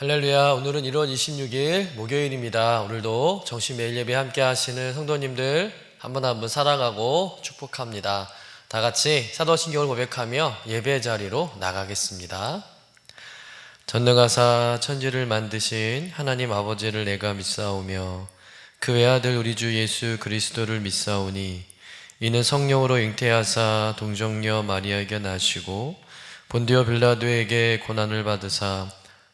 할렐루야. 오늘은 1월 26일 목요일입니다. 오늘도 정신 매일 예배 함께 하시는 성도님들 한분 한 분 사랑하고 축복합니다. 다 같이 사도신경을 고백하며 예배 자리로 나가겠습니다. 전능하사 천지를 만드신 하나님 아버지를 내가 믿사오며 그 외아들 우리 주 예수 그리스도를 믿사오니 이는 성령으로 잉태하사 동정녀 마리아에게 나시고 본디오 빌라도에게 고난을 받으사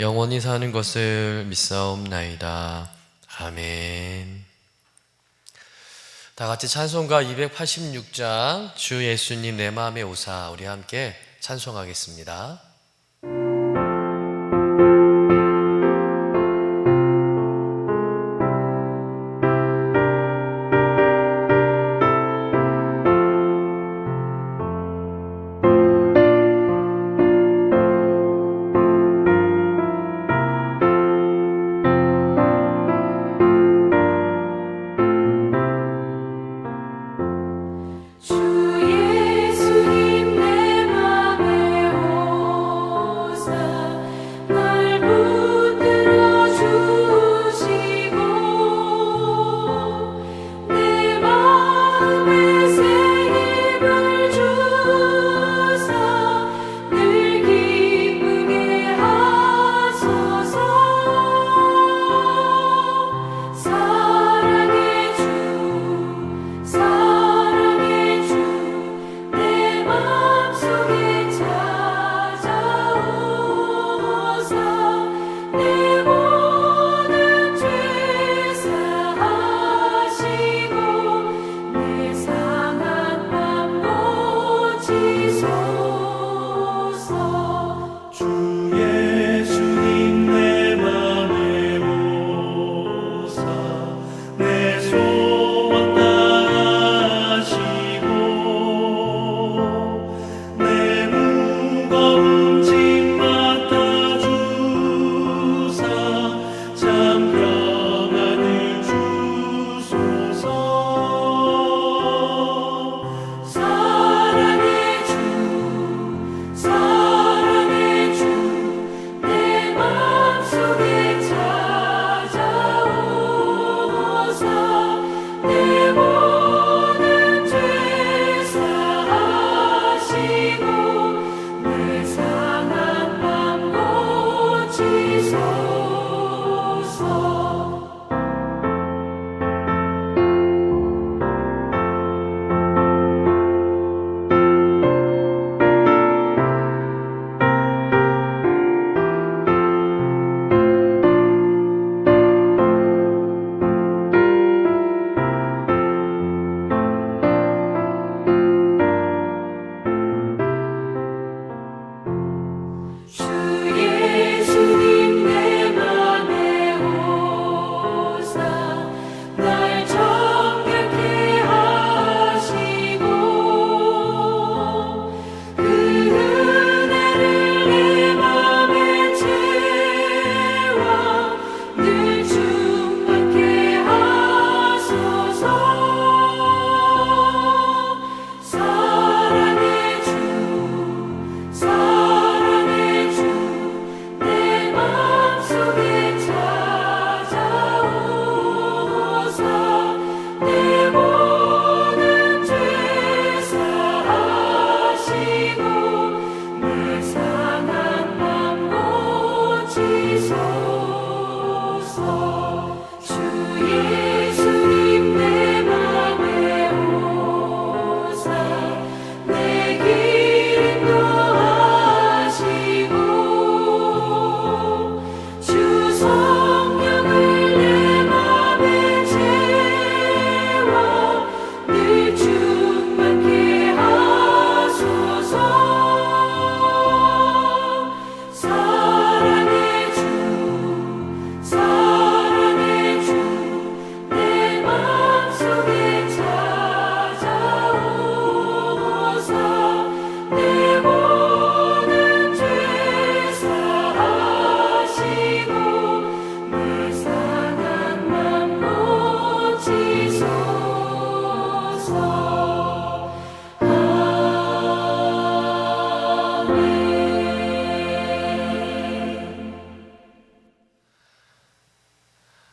영원히 사는 것을 믿사옵나이다. 아멘. 다 같이 찬송가 286장 주 예수님 내 마음에 오사 우리 함께 찬송하겠습니다.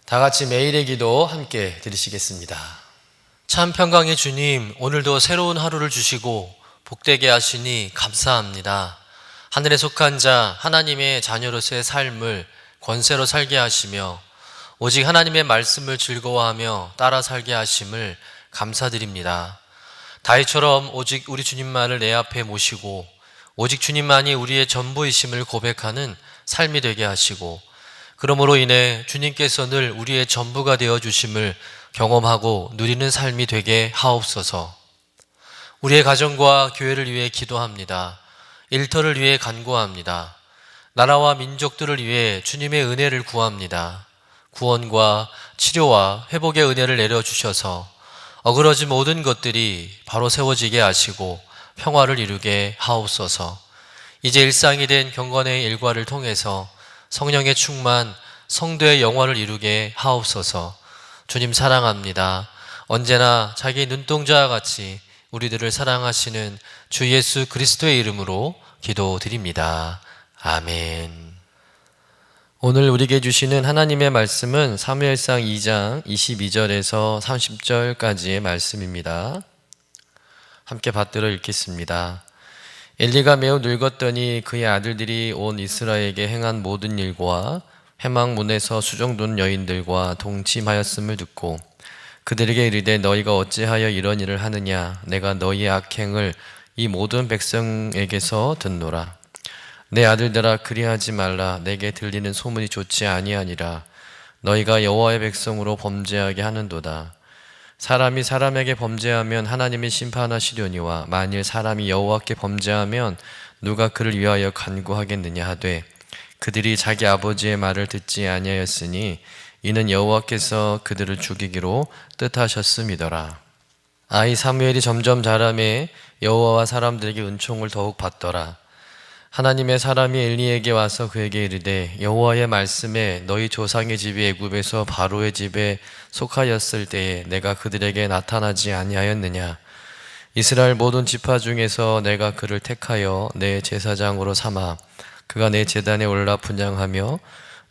다 같이 매일의 기도 함께 드리시겠습니다. 참 평강의 주님, 오늘도 새로운 하루를 주시고 복되게 하시니 감사합니다. 하늘에 속한 자, 하나님의 자녀로서의 삶을 권세로 살게 하시며 오직 하나님의 말씀을 즐거워하며 따라 살게 하심을 감사드립니다. 다윗처럼 오직 우리 주님만을 내 앞에 모시고 오직 주님만이 우리의 전부이심을 고백하는 삶이 되게 하시고 그러므로 인해 주님께서 늘 우리의 전부가 되어 주심을 경험하고 누리는 삶이 되게 하옵소서. 우리의 가정과 교회를 위해 기도합니다. 일터를 위해 간구합니다. 나라와 민족들을 위해 주님의 은혜를 구합니다. 구원과 치료와 회복의 은혜를 내려 주셔서 어그러진 모든 것들이 바로 세워지게 하시고 평화를 이루게 하옵소서. 이제 일상이 된 경건의 일과를 통해서 성령의 충만, 성도의 영화를 이루게 하옵소서. 주님 사랑합니다. 언제나 자기 눈동자와 같이 우리들을 사랑하시는 주 예수 그리스도의 이름으로 기도드립니다. 아멘. 오늘 우리에게 주시는 하나님의 말씀은 사무엘상 2장 22절에서 30절까지의 말씀입니다. 함께 받들어 읽겠습니다. 엘리가 매우 늙었더니 그의 아들들이 온 이스라엘에게 행한 모든 일과 해망문에서 수정돈 여인들과 동침하였음을 듣고 그들에게 이르되 너희가 어찌하여 이런 일을 하느냐 내가 너희의 악행을 이 모든 백성에게서 듣노라 내 아들들아 그리하지 말라 내게 들리는 소문이 좋지 아니하니라 너희가 여호와의 백성으로 범죄하게 하는도다 사람이 사람에게 범죄하면 하나님이 심판하시려니와 만일 사람이 여호와께 범죄하면 누가 그를 위하여 간구하겠느냐 하되 그들이 자기 아버지의 말을 듣지 아니하였으니 이는 여호와께서 그들을 죽이기로 뜻하셨음이더라. 아이 사무엘이 점점 자라매 여호와와 사람들에게 은총을 더욱 받더라. 하나님의 사람이 엘리에게 와서 그에게 이르되 여호와의 말씀에 너희 조상의 집이 애굽에서 바로의 집에 속하였을 때에 내가 그들에게 나타나지 아니하였느냐? 이스라엘 모든 지파 중에서 내가 그를 택하여 내 제사장으로 삼아 그가 내 제단에 올라 분양하며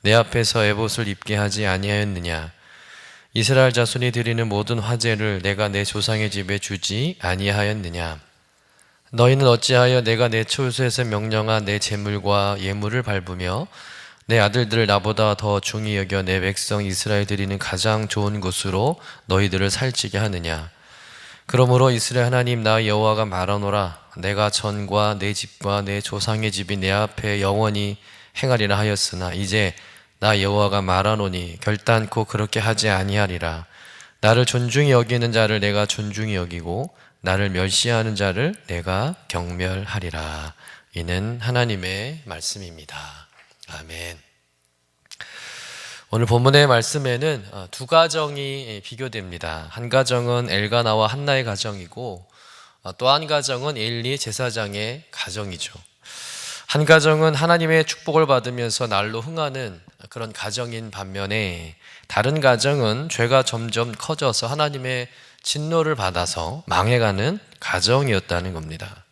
내 앞에서 에봇을 입게 하지 아니하였느냐? 이스라엘 자손이 드리는 모든 화제를 내가 내 조상의 집에 주지 아니하였느냐 너희는 어찌하여 내가 내 초소에서 명령한 내 재물과 예물을 밟으며 내 아들들을 나보다 더 중히 여겨 내 백성 이스라엘 드리는 가장 좋은 곳으로 너희들을 살찌게 하느냐? 그러므로 이스라엘 하나님 나 여호와가 말하노라. 내가 전과 내 집과 내 조상의 집이 내 앞에 영원히 행하리라 하였으나 이제 나 여호와가 말하노니 결단코 그렇게 하지 아니하리라. 나를 존중히 여기는 자를 내가 존중히 여기고 나를 멸시하는 자를 내가 경멸하리라 이는 하나님의 말씀입니다 아멘 오늘 본문의 말씀에는 어, 두 가정이 비교됩니다. 한 가정은 엘가나와 한나의 가정이고 어, 또한 가정은 엘리 제사장의 가정이죠. 한 가정은 하나님의 축복을 받으면서 날로 흥하는 그런 가정인 반면에 다른 가정은 죄가 점점 커져서 하나님의 진노를 받아서 망해가는 가정이었다는 겁니다.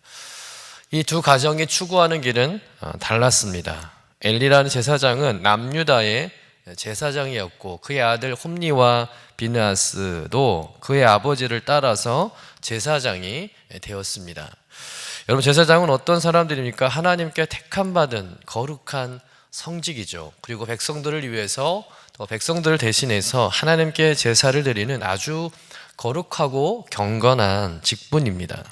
이 두 가정이 추구하는 길은 어, 달랐습니다. 엘리라는 제사장은 남유다의 제사장이었고 그의 아들 홈니와 비느하스도 그의 아버지를 따라서 제사장이 되었습니다. 여러분 제사장은 어떤 사람들입니까? 하나님께 택함 받은 거룩한 성직이죠. 그리고 백성들을 위해서 또 백성들을 대신해서 하나님께 제사를 드리는 아주 거룩하고 경건한 직분입니다.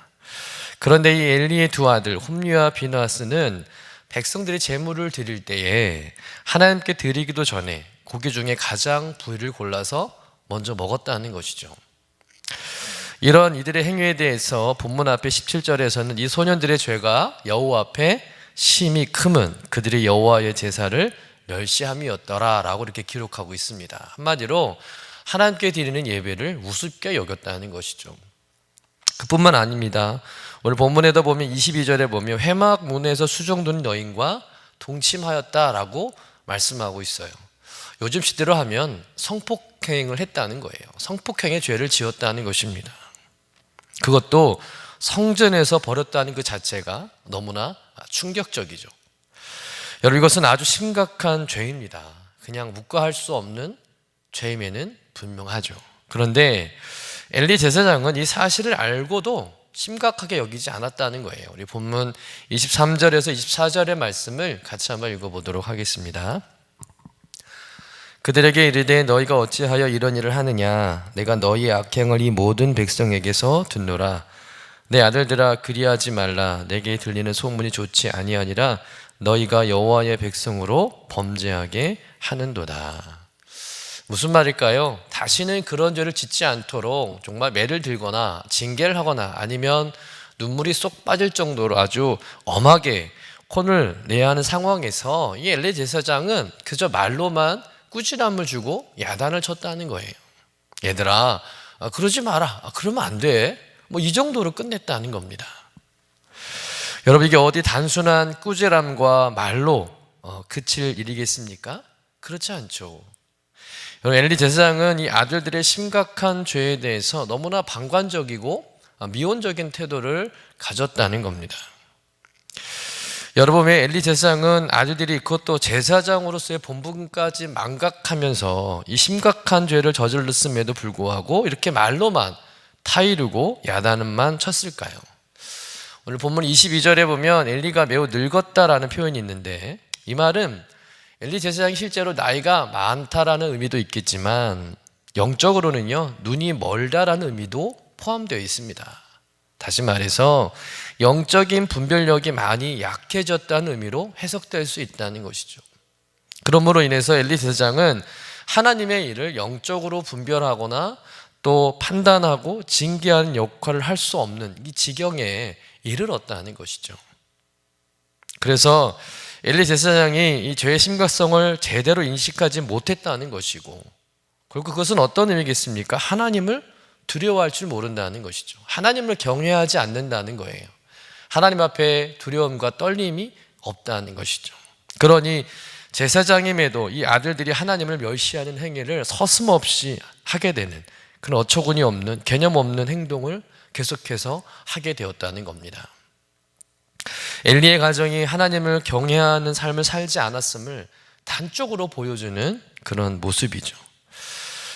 그런데 이 엘리의 두 아들 홈리와 비누아스는 백성들이 제물을 드릴 때에 하나님께 드리기도 전에 고기 중에 가장 부위를 골라서 먼저 먹었다는 것이죠. 이런 이들의 행위에 대해서 본문 앞에 17절에서는 이 소년들의 죄가 여호와 앞에 심히 크면 그들이 여호와의 제사를 멸시함이었더라라고 이렇게 기록하고 있습니다. 한마디로 하나님께 드리는 예배를 우습게 여겼다는 것이죠. 그뿐만 아닙니다. 오늘 본문에도 보면 22절에 보면 회막 문에서 수정둔 여인과 동침하였다라고 말씀하고 있어요. 요즘 시대로 하면 성폭행을 했다는 거예요. 성폭행의 죄를 지었다는 것입니다. 그것도 성전에서 벌였다는 그 자체가 너무나 충격적이죠. 여러분 이것은 아주 심각한 죄입니다. 그냥 묵과할 수 없는 죄임에는 분명하죠. 그런데 엘리 제사장은 이 사실을 알고도 심각하게 여기지 않았다는 거예요. 우리 본문 23절에서 24절의 말씀을 같이 한번 읽어보도록 하겠습니다. 그들에게 이르되 너희가 어찌하여 이런 일을 하느냐 내가 너희의 악행을 이 모든 백성에게서 듣노라 내 아들들아 그리하지 말라 내게 들리는 소문이 좋지 아니하니라 너희가 여호와의 백성으로 범죄하게 하는도다 무슨 말일까요? 다시는 그런 죄를 짓지 않도록 정말 매를 들거나 징계를 하거나 아니면 눈물이 쏙 빠질 정도로 아주 엄하게 혼을 내야 하는 상황에서 이 엘리 제사장은 그저 말로만 꾸지람을 주고 야단을 쳤다는 거예요. 얘들아, 아, 그러지 마라. 아, 그러면 안 돼. 뭐 이 정도로 끝냈다는 겁니다. 여러분 이게 어디 단순한 꾸지람과 말로 어, 그칠 일이겠습니까? 그렇지 않죠. 여러분 엘리 제사장은 이 아들들의 심각한 죄에 대해서 너무나 방관적이고 아, 미온적인 태도를 가졌다는 겁니다. 여러분 왜 엘리 제사장은 아들들이 그것도 제사장으로서의 본분까지 망각하면서 이 심각한 죄를 저질렀음에도 불구하고 이렇게 말로만 타이르고 야단만 쳤을까요? 오늘 본문 22절에 보면 엘리가 매우 늙었다라는 표현이 있는데 이 말은 엘리 제사장이 실제로 나이가 많다라는 의미도 있겠지만 영적으로는요 눈이 멀다라는 의미도 포함되어 있습니다. 다시 말해서 영적인 분별력이 많이 약해졌다는 의미로 해석될 수 있다는 것이죠. 그러므로 인해서 엘리 제사장은 하나님의 일을 영적으로 분별하거나 또 판단하고 징계하는 역할을 할 수 없는 이 지경에 이르렀다는 것이죠. 그래서 엘리 제사장이 이 죄의 심각성을 제대로 인식하지 못했다는 것이고, 그리고 그것은 어떤 의미겠습니까? 하나님을 두려워할 줄 모른다는 것이죠. 하나님을 경외하지 않는다는 거예요. 하나님 앞에 두려움과 떨림이 없다는 것이죠. 그러니 제사장임에도 이 아들들이 하나님을 멸시하는 행위를 서슴없이 하게 되는 그런 어처구니 없는 개념 없는 행동을 계속해서 하게 되었다는 겁니다. 엘리의 가정이 하나님을 경외하는 삶을 살지 않았음을 단적으로 보여주는 그런 모습이죠.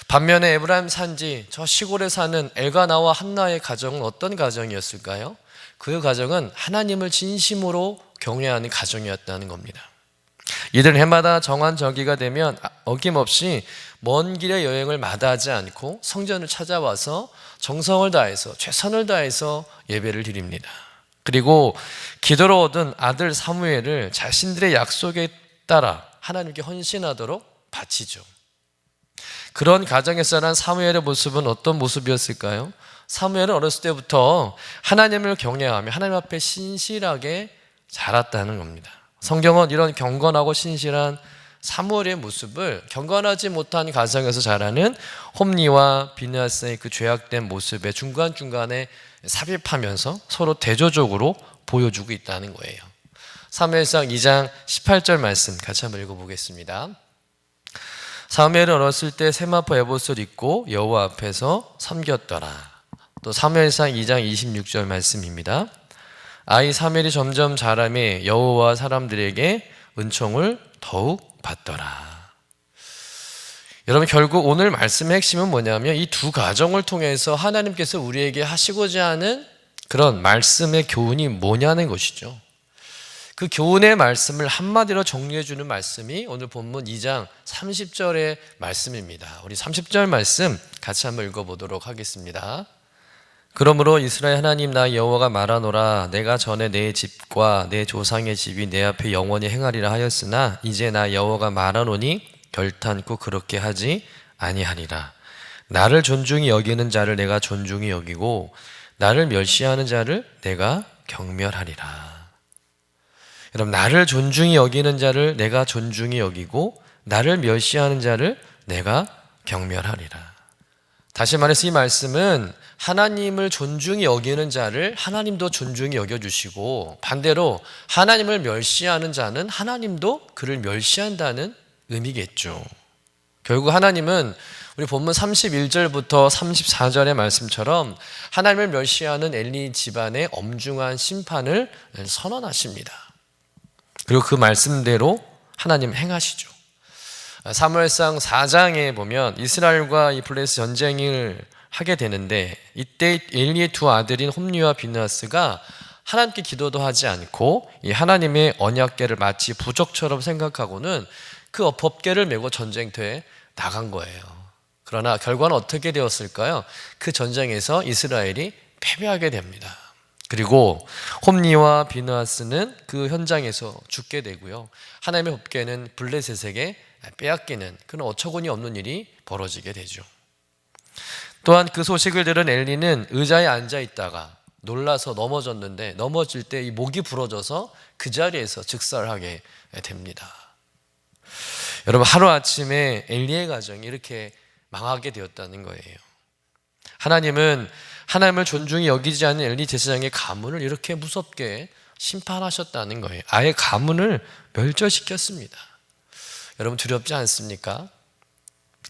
반면에 에브라임 산지 저 시골에 사는 엘가나와 한나의 가정은 어떤 가정이었을까요? 그 가정은 하나님을 진심으로 경외하는 가정이었다는 겁니다. 이들 해마다 정한 절기가 되면 어김없이 먼 길의 여행을 마다하지 않고 성전을 찾아와서 정성을 다해서 최선을 다해서 예배를 드립니다. 그리고 기도로 얻은 아들 사무엘을 자신들의 약속에 따라 하나님께 헌신하도록 바치죠. 그런 가정에서 난 사무엘의 모습은 어떤 모습이었을까요? 사무엘은 어렸을 때부터 하나님을 경외하며 하나님 앞에 신실하게 자랐다는 겁니다. 성경은 이런 경건하고 신실한 사무엘의 모습을 경건하지 못한 가정에서 자라는 홈리와 비느하스의 그 죄악된 모습에 중간중간에 삽입하면서 서로 대조적으로 보여주고 있다는 거예요. 사무엘상 2장 18절 말씀 같이 한번 읽어보겠습니다. 사무엘은 어렸을 때 세마포 에봇을 입고 여호와 앞에서 섬겼더라. 또 사무엘상 2장 26절 말씀입니다. 아이 사무엘이 점점 자라매 여호와 사람들에게 은총을 더욱 받더라. 여러분 결국 오늘 말씀의 핵심은 뭐냐면 이 두 가정을 통해서 하나님께서 우리에게 하시고자 하는 그런 말씀의 교훈이 뭐냐는 것이죠. 그 교훈의 말씀을 한마디로 정리해 주는 말씀이 오늘 본문 2장 30절의 말씀입니다. 우리 30절 말씀 같이 한번 읽어 보도록 하겠습니다. 그러므로 이스라엘 하나님 나 여호와가 말하노라. 내가 전에 내 집과 내 조상의 집이 내 앞에 영원히 행하리라 하였으나 이제 나 여호와가 말하노니 결탄코 그렇게 하지 아니하리라. 나를 존중히 여기는 자를 내가 존중히 여기고 나를 멸시하는 자를 내가 경멸하리라. 여러분 나를 존중히 여기는 자를 내가 존중히 여기고 나를 멸시하는 자를 내가 경멸하리라. 다시 말해서 이 말씀은 하나님을 존중히 여기는 자를 하나님도 존중히 여겨주시고 반대로 하나님을 멸시하는 자는 하나님도 그를 멸시한다는 의미겠죠. 결국 하나님은 우리 본문 31절부터 34절의 말씀처럼 하나님을 멸시하는 엘리 집안의 엄중한 심판을 선언하십니다. 그리고 그 말씀대로 하나님 행하시죠. 사무엘상 4장에 보면 이스라엘과 이 블레스 전쟁을 하게 되는데 이때 엘리의 두 아들인 홈리와 비나스가 하나님께 기도도 하지 않고 이 하나님의 언약궤를 마치 부적처럼 생각하고는 그 법궤를 메고 전쟁터에 나간 거예요. 그러나 결과는 어떻게 되었을까요? 그 전쟁에서 이스라엘이 패배하게 됩니다. 그리고 홈리와 비나스는 그 현장에서 죽게 되고요. 하나님의 법궤는 블레셋에게 빼앗기는 그런 어처구니 없는 일이 벌어지게 되죠. 또한 그 소식을 들은 엘리는 의자에 앉아 있다가 놀라서 넘어졌는데 넘어질 때 이 목이 부러져서 그 자리에서 즉살하게 됩니다. 여러분 하루 아침에 엘리의 가정이 이렇게 망하게 되었다는 거예요. 하나님은 하나님을 존중히 여기지 않는 엘리 제사장의 가문을 이렇게 무섭게 심판하셨다는 거예요. 아예 가문을 멸절시켰습니다. 여러분 두렵지 않습니까?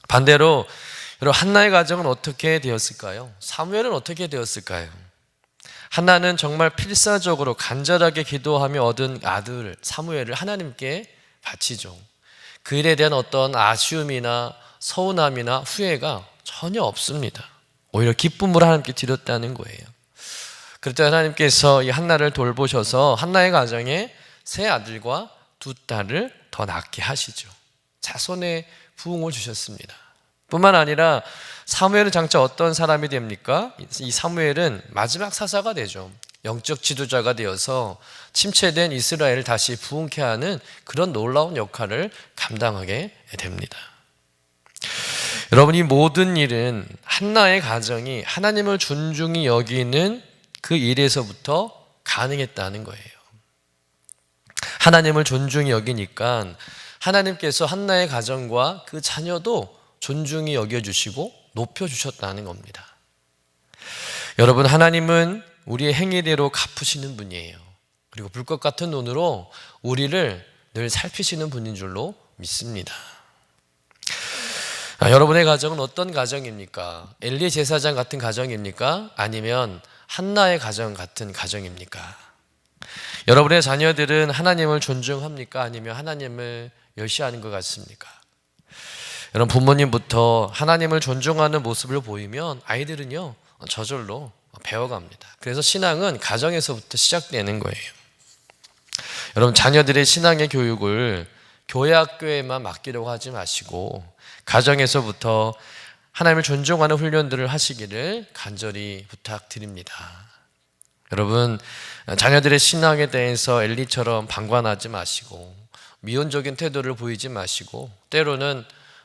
반대로 여러분 한나의 가정은 어떻게 되었을까요? 사무엘은 어떻게 되었을까요? 한나는 정말 필사적으로 간절하게 기도하며 얻은 아들 사무엘을 하나님께 바치죠. 그 일에 대한 어떤 아쉬움이나 서운함이나 후회가 전혀 없습니다. 오히려 기쁨으로 하나님께 드렸다는 거예요. 그럴 때 하나님께서 이 한나를 돌보셔서 한나의 가정에 세 아들과 두 딸을 더 낳게 하시죠. 자손의 부흥을 주셨습니다. 뿐만 아니라 사무엘은 장차 어떤 사람이 됩니까? 이 사무엘은 마지막 사사가 되죠. 영적 지도자가 되어서 침체된 이스라엘을 다시 부흥케 하는 그런 놀라운 역할을 감당하게 됩니다. 여러분 이 모든 일은 한나의 가정이 하나님을 존중히 여기는 그 일에서부터 가능했다는 거예요. 하나님을 존중히 여기니까 하나님께서 한나의 가정과 그 자녀도 존중히 여겨주시고 높여주셨다는 겁니다. 여러분, 하나님은 우리의 행위대로 갚으시는 분이에요. 그리고 불꽃 같은 눈으로 우리를 늘 살피시는 분인 줄로 믿습니다. 아, 여러분의 가정은 어떤 가정입니까? 엘리 제사장 같은 가정입니까? 아니면 한나의 가정 같은 가정입니까? 여러분의 자녀들은 하나님을 존중합니까? 아니면 하나님을 멸시하는 것 같습니까? 여러분 부모님부터 하나님을 존중하는 모습을 보이면 아이들은요 저절로 배워갑니다. 그래서 신앙은 가정에서부터 시작되는 거예요. 여러분 자녀들의 신앙의 교육을 교회 학교에만 맡기려고 하지 마시고 가정에서부터 하나님을 존중하는 훈련들을 하시기를 간절히 부탁드립니다. 여러분 자녀들의 신앙에 대해서 엘리처럼 방관하지 마시고 미온적인 태도를 보이지 마시고 때로는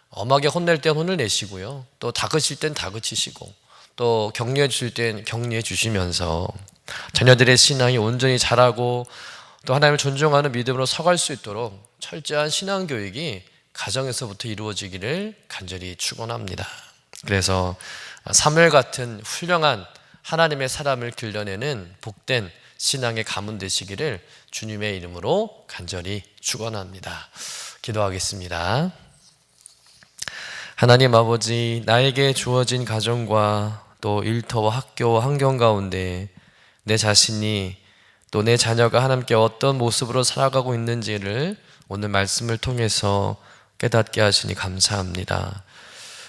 엄하게 혼낼 땐 혼을 내시고요. 또 다그칠 땐 다그치시고 또 격려해 주실 땐 격려해 주시면서 자녀들의 신앙이 온전히 자라고 또 하나님을 존중하는 믿음으로 서갈 수 있도록 철저한 신앙 교육이 가정에서부터 이루어지기를 간절히 축원합니다. 그래서 사무엘 같은 훌륭한 하나님의 사람을 길러내는 복된 신앙의 가문 되시기를 주님의 이름으로 간절히 축원합니다. 기도하겠습니다. 하나님 아버지, 나에게 주어진 가정과 또 일터와 학교와 환경 가운데 내 자신이 또 내 자녀가 하나님께 어떤 모습으로 살아가고 있는지를 오늘 말씀을 통해서 깨닫게 하시니 감사합니다.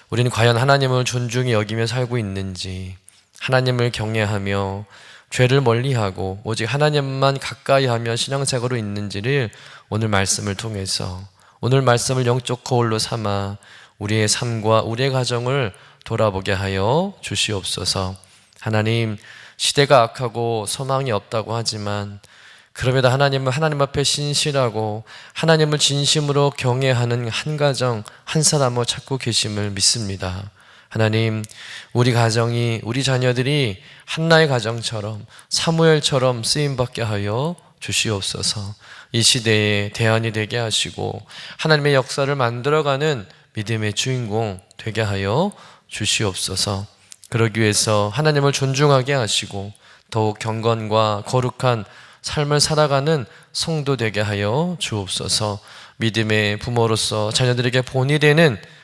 우리는 과연 하나님을 존중히 여기며 살고 있는지, 하나님을 경외하며 죄를 멀리하고 오직 하나님만 가까이 하며 신앙생활로 있는지를 오늘 말씀을 통해서 오늘 말씀을 영적 거울로 삼아 우리의 삶과 우리의 가정을 돌아보게 하여 주시옵소서. 하나님, 시대가 악하고 소망이 없다고 하지만 그럼에도 하나님은 하나님 앞에 신실하고 하나님을 진심으로 경외하는 한 가정, 한 사람을 찾고 계심을 믿습니다. 하나님, 우리 가정이, 우리 자녀들이 한나의 가정처럼 사무엘처럼 쓰임받게 하여 주시옵소서. 이 시대에 대안이 되게 하시고 하나님의 역사를 만들어가는 믿음의 주인공 되게 하여 주시옵소서. 그러기 위해서 하나님을 존중하게 하시고 더욱 경건과 거룩한 삶을 살아가는 성도 되게 하여 주옵소서. 믿음의 부모로서 자녀들에게 본이 되는